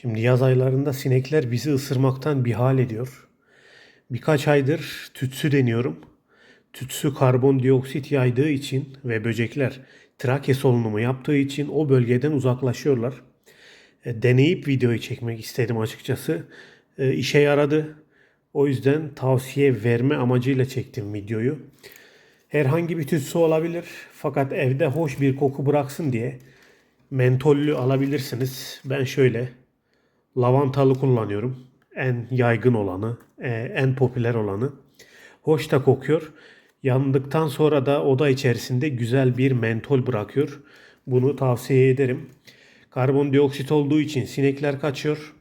Şimdi yaz aylarında sinekler bizi ısırmaktan bir hal ediyor. Birkaç aydır tütsü deniyorum. Tütsü karbondioksit yaydığı için ve böcekler trake solunumu yaptığı için o bölgeden uzaklaşıyorlar. E, deneyip videoyu çekmek istedim açıkçası. E, işe yaradı. O yüzden tavsiye verme amacıyla çektim videoyu. Herhangi bir tütsü olabilir fakat evde hoş bir koku bıraksın diye mentollü alabilirsiniz. Ben şöyle lavantalı kullanıyorum. En yaygın olanı, e, en popüler olanı. Hoş da kokuyor. Yandıktan sonra da oda içerisinde güzel bir mentol bırakıyor. Bunu tavsiye ederim. Karbondioksit olduğu için sinekler kaçıyor.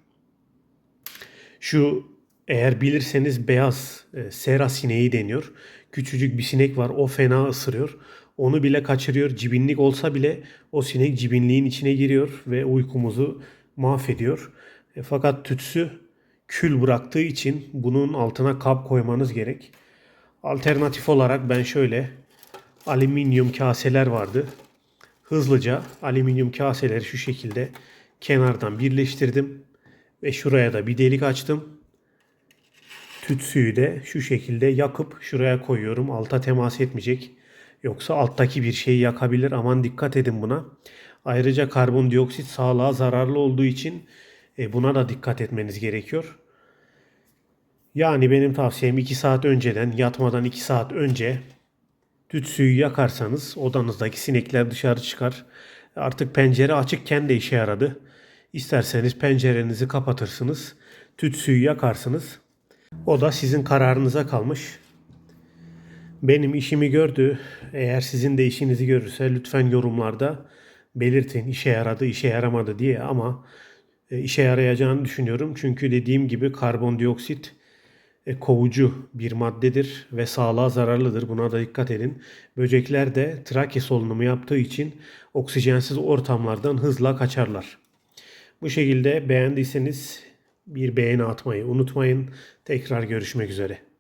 Şu eğer bilirseniz beyaz e, sera sineği deniyor. Küçücük bir sinek var o fena ısırıyor. Onu bile kaçırıyor. Cibinlik olsa bile o sinek cibinliğin içine giriyor ve uykumuzu mahvediyor. E, fakat tütsü kül bıraktığı için bunun altına kap koymanız gerek. Alternatif olarak ben şöyle alüminyum kaseler vardı. Hızlıca alüminyum kaseleri şu şekilde kenardan birleştirdim ve şuraya da bir delik açtım. Tütsüyü de şu şekilde yakıp şuraya koyuyorum. Alta temas etmeyecek. Yoksa alttaki bir şeyi yakabilir. Aman dikkat edin buna. Ayrıca karbondioksit sağlığa zararlı olduğu için e, buna da dikkat etmeniz gerekiyor. Yani benim tavsiyem 2 saat önceden yatmadan 2 saat önce tütsüyü yakarsanız odanızdaki sinekler dışarı çıkar. Artık pencere açıkken de işe yaradı. İsterseniz pencerenizi kapatırsınız. Tütsüyü yakarsınız. O da sizin kararınıza kalmış. Benim işimi gördü. Eğer sizin de işinizi görürse lütfen yorumlarda belirtin işe yaradı, işe yaramadı diye ama işe yarayacağını düşünüyorum. Çünkü dediğim gibi karbondioksit e, kovucu bir maddedir ve sağlığa zararlıdır. Buna da dikkat edin. Böcekler de trake solunumu yaptığı için oksijensiz ortamlardan hızla kaçarlar. Bu şekilde beğendiyseniz bir beğeni atmayı unutmayın. Tekrar görüşmek üzere.